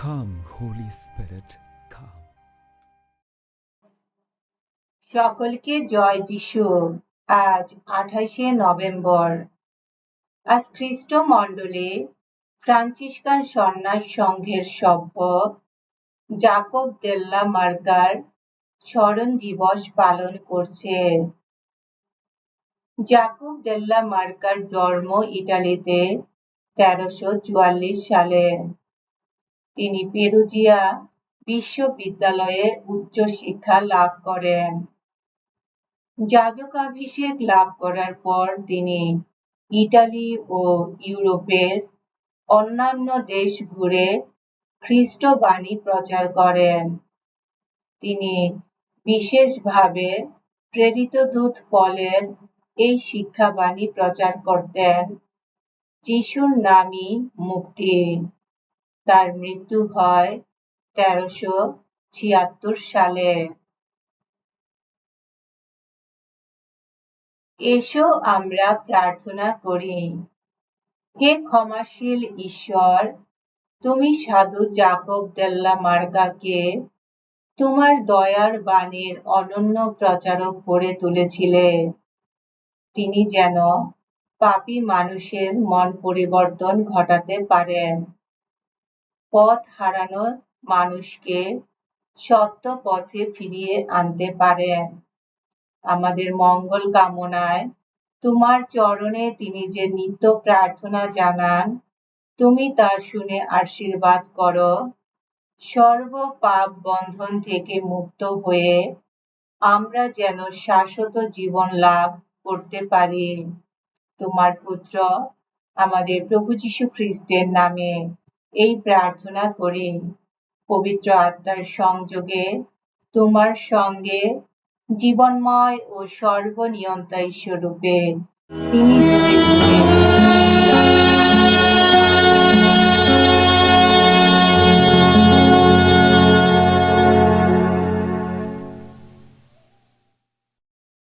Holy Spirit, come. সকলকে জয় যিশু। আজ আঠাশে নভেম্বর। আজ খ্রিস্ট মণ্ডলে ফ্রান্সিসকান সন্ন্যাস সংঘের সভ্য জাকব দেল্লা মার্গার স্মরণ দিবস পালন করছে। জাকব দেল্লা মার্কার জন্ম ইটালিতে তেরোশো চুয়াল্লিশ সালে। তিনি পেরুজিয়া বিশ্ববিদ্যালয়ে উচ্চ শিক্ষা লাভ করেন। যাজকাভিষেক লাভ করার পর তিনি ইটালি ও ইউরোপের অন্যান্য দেশ ঘুরে খ্রিস্টবাণী প্রচার করেন। তিনি বিশেষভাবে প্রেরিত দূত পলের এই শিক্ষাবাণী প্রচার করতেন, যিশুর নামই মুক্তি। তার মৃত্যু হয় তেরোশো ছিয়াত্তর সালে। এসো আমরা প্রার্থনা করি, হে ক্ষমাশীল ঈশ্বর, তুমি সাধু জাকব দেল্লা মার্গাকে তোমার দয়ার বাণীর অনন্য প্রচারক করে তুলেছিলে। তিনি যেন পাপী মানুষের মন পরিবর্তন ঘটাতে পারেন। পথ হারানো মানুষকে সত্য পথে ফিরিয়ে আনতে পারেন। আমাদের মঙ্গল কামনায় তোমার চরণে তিনি যে নিত্য প্রার্থনা জানান, তুমি তা শুনে আশীর্বাদ করো। সর্ব পাপ বন্ধন থেকে মুক্ত হয়ে আমরা যেন শাশ্বত জীবন লাভ করতে পারি। তোমার পুত্র আমাদের প্রভু যীশু খ্রিস্টের নামে এই প্রার্থনা করি পবিত্র আত্মার সংযোগে তোমার সঙ্গে জীবনময় ও সর্বনিয়ন্তা ঈশ্বরূপে তিনি